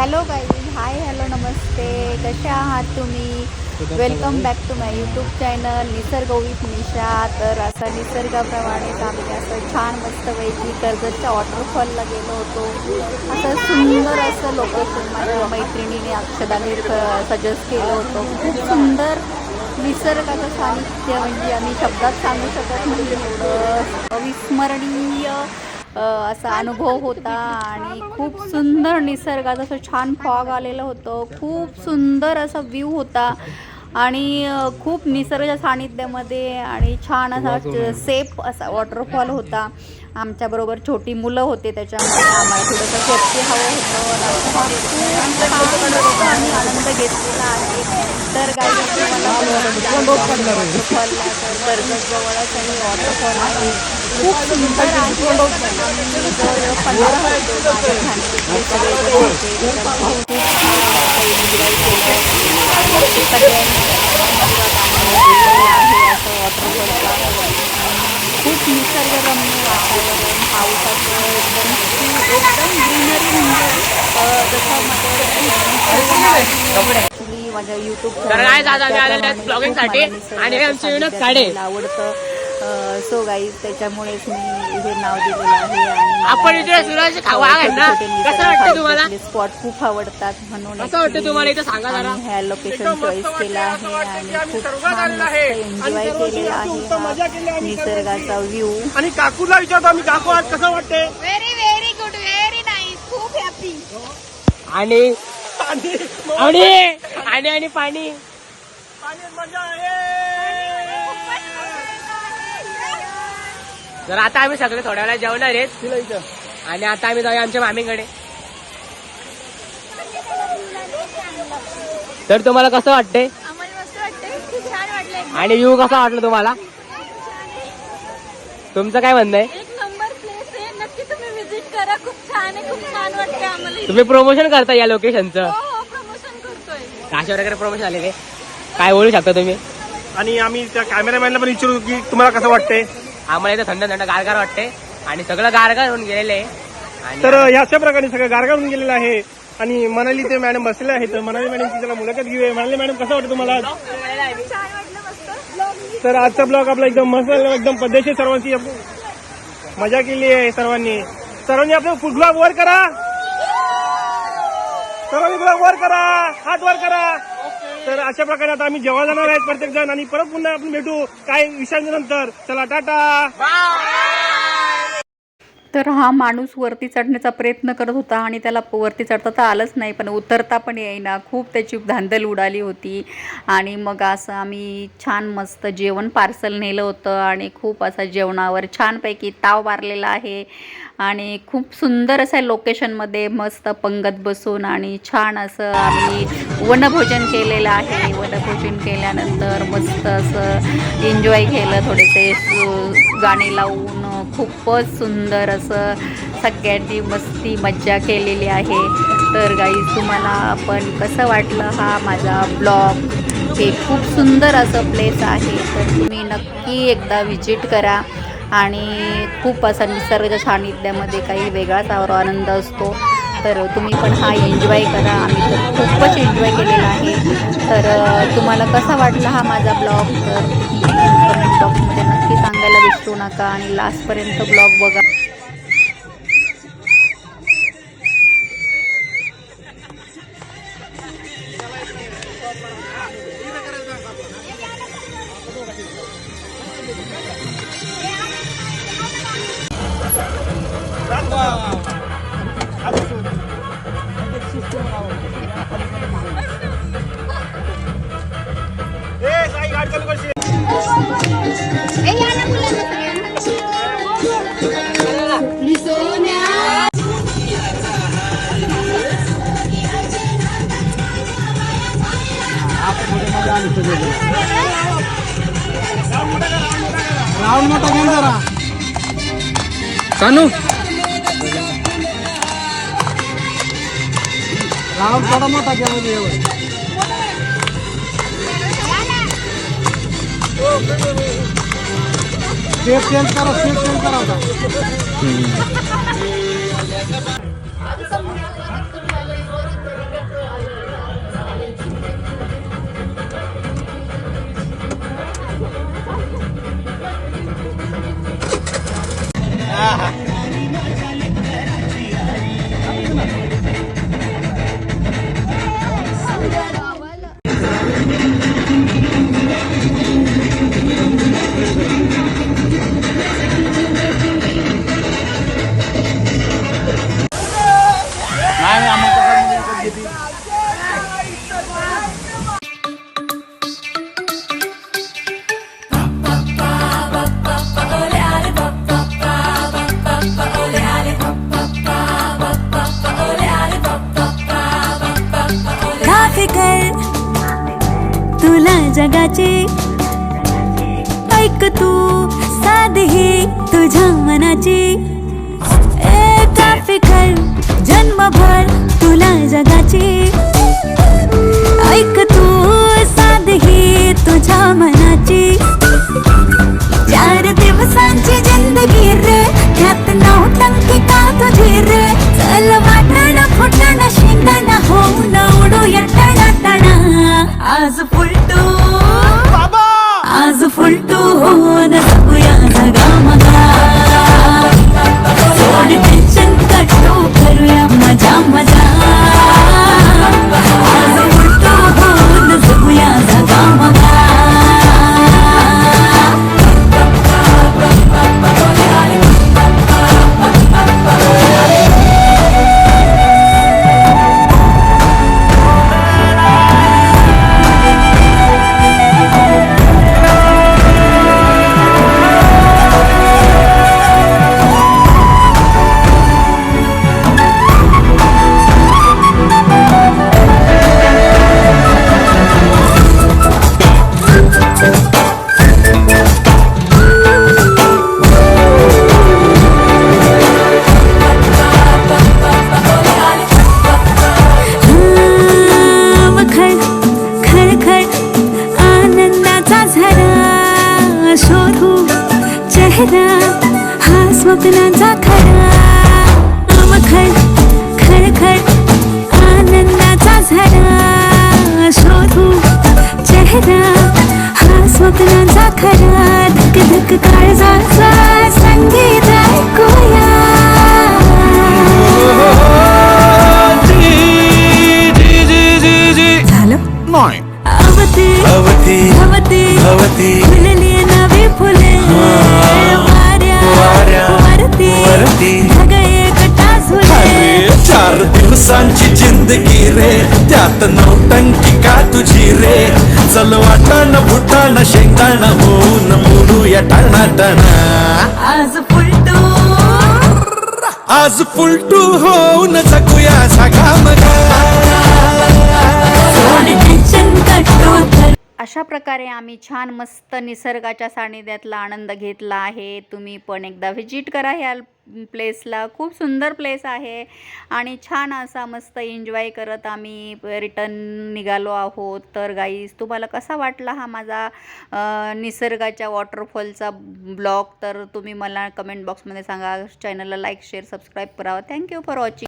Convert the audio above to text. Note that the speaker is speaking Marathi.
हॅलो गाई हाय हॅलो नमस्ते कसे आहात तुम्ही? Welcome back to my YouTube channel Nisarg with Nisha तर असं निसर्गाप्रमाणेच आम्ही असं छान मस्तपैकी कर्जतच्या वॉटरफॉलला गेलो होतो. असं सुंदर असं लोकेशन माझ्या मैत्रिणीने अक्षदाने सजेस्ट केलं होतं. खूप सुंदर निसर्गाचं सानिध्य म्हणजे आम्ही शब्दात सांगू शकत नाही एवढं. अविस्मरणीय असा अनुभव होता आणि खूप सुंदर निसर्गाचं असं छान फॉग आलेलं होतं. खूप सुंदर असा व्ह्यू होता आणि खूप निसर्गाच्या सानिध्यामध्ये आणि छान असा सेफ असा वॉटरफॉल होता. आमच्याबरोबर छोटी मुलं होते त्याच्यामध्ये आम्हाला थोडंसं सेफ्टी हवं होतं. खूप आनंद घेतलेला आहे. तर गाई मला वॉटरफॉलला तर कर्जतजवळच आहे वॉटरफॉल आहे खूप सुंदर आहे आम्ही जवळजवळ पंधरा होतो माझ्या फॅमिलीतले सगळेजण होते तर खूप छान असं एन्जॉय केलं आणि सगळ्यांनी आशीर्वाद आनंद आहे असं वॉटरफॉलचा खूप निसर्गरम्य वातावरण पावसाचं एकदम खूप एकदम ग्रीनरी म्हणजे अ, जसं माझ्याकडे ॲक्च्युली माझ्या यूट्यूब vlogging साठी. आणि आमचे विनोद खाडे. आवडतं. सो गाईज त्याच्यामुळेच मी हे नाव दिलेलं आहे आणि आपण इथे सुरज खावा आहे ना कसं वाटतं तुम्हाला? स्पॉट खूप आवडतात म्हणून कसं वाटतं actually तुम्हाला? इथं सांगा जरा. आम्ही ह्या लोकेशन चॉईस केलं आहे आणि खूप छान आहे. एन्जॉय आणि केलेला आहे केली हा आम्ही निसर्गाचा व्ह्यू आणि काकूला विचारतो आम्ही काकू आज कसं वाटते very very good very nice खूप हॅपी आणि आणि आणि आणि पाणी. तर आता आम्ही सगळे थोड्या वेळा जेवणार आहेत. आणि आता आम्ही जाऊया आमच्या मामीकडे. तर तुम्हाला कसं वाटतंय? खूप छान वाटलंय. आणि व्ह्यू कसा वाटलं तुम्हाला? तुमचं काय म्हणणं आहे? एक नंबर प्लेस आहे. नक्की तुम्ही विजिट करा. खूप छान आहे. खूप छान वाटतंय आम्हाला इथे. तुम्ही प्रमोशन करता या लोकेशनचं काशी वगैरे प्रमोशन आलेले काय बोलू शकता तुम्ही? आणि आम्ही त्या कॅमेरामॅनला पण विचारू की तुम्हाला कसं वाटतंय? आम्हाला इथं थंड थंड गारगार वाटते आणि सगळं गारगार होऊन गेलेले आहे. तर या अशा प्रकारे सगळं गारगार होऊन गेलेलं आहे. आणि मनाली ते मॅडम बसलेले आहेत. तर मनाली मॅडमची त्याला मुलाखत घेऊया. मनाली मॅडम कसं वाटतं तुम्हाला तर आजचा ब्लॉग आपला एकदम मस्त झाला, एकदम पद्धतशीर सर्वांची मजा केली आहे सर्वांनी. सर्वांनी आपलं फुट ब्लॉग वर करा. सर्वांनी ब्लॉग वर करा. हात वर करा. तर अशा प्रकारे आता आम्ही जेव्हा जाणार आहेत प्रत्येक जण आणि परत पुन्हा आपण भेटू काही विषयांनंतर चला टाटा. तर हा माणूस वरती चढण्याचा प्रयत्न करत होता आणि त्याला वरती चढता तर आलंच नाही पण उतरता पण येईना. खूप त्याची धांदल उडाली होती. आणि मग असं आम्ही छान मस्त जेवण पार्सल नेलं होतं आणि खूप असं जेवणावर छानपैकी ताव मारलेला आहे. आणि खूप सुंदर असं लोकेशनमध्ये मस्त पंगत बसून आणि छान असं आम्ही वनभोजन केलेलं आहे. वनभोजन केल्यानंतर मस्त असं एन्जॉय केलं थोडेसे गाणे लावून खूपच सुंदर असं सगळ्यांनी मस्ती मज्जा केलेली आहे. तर गाईज तुम्हाला पण कसं वाटलं हा माझा ब्लॉग हे खूप सुंदर असं प्लेस आहे. तर तुम्ही नक्की एकदा व्हिजिट करा. आणि खूप असा निसर्गाच्या सानिध्यामध्ये काही वेगळाच आवर- आनंद असतो. तर तुम्ही पण हा एन्जॉय करा. आम्ही तर खूपच एन्जॉय केलेला आहे. तर तुम्हाला कसा वाटला हा माझा ब्लॉग तर कमेंट बॉक्समध्ये बघायला विसरू नका आणि लास्टपर्यंत ब्लॉग बघा. राऊंड मोठा घ्या जरा सानू राऊंड थोडा मोठा घ्या म्हणजे स्टेप चेंज करा स्टेप चेंज करा होता फिकर तुला जगाची ऐक तू साधही तुझ्या मनाची. एका फिकर जन्मभर तुला चेहरा हा स्वप्नाचा खरा. खळ खळखळ आनंदाचा झरा. शोधू चेहरा हा स्वप्नाचा खरा. धक धक काळजाचा दिवसांची जिंदगी रे. त्यात नौटंकी का तुझी रे? चल वाटण फुटाण शेंगदाण होऊन मुडूया टाणा टाणा आज फुलटू. आज पुलटू होऊन जगूया सगळा मगा अशा प्रकारे आम्ही छान मस्त निसर्गाच्या सानिध्यातला आनंद घेतला आहे. तुम्ही पण एकदा व्हिजिट करा ह्या प्लेसला. खूप सुंदर प्लेस आहे आणि छान असा मस्त एन्जॉय करत आम्ही रिटर्न निघालो आहोत. तर गाईज तुम्हाला कसा वाटला हा माझा निसर्गाच्या वॉटरफॉलचा ब्लॉग? तर तुम्ही मला कमेंट बॉक्समध्ये सांगा. चॅनलला लाईक शेअर सबस्क्राईब करावं. Thank you for watching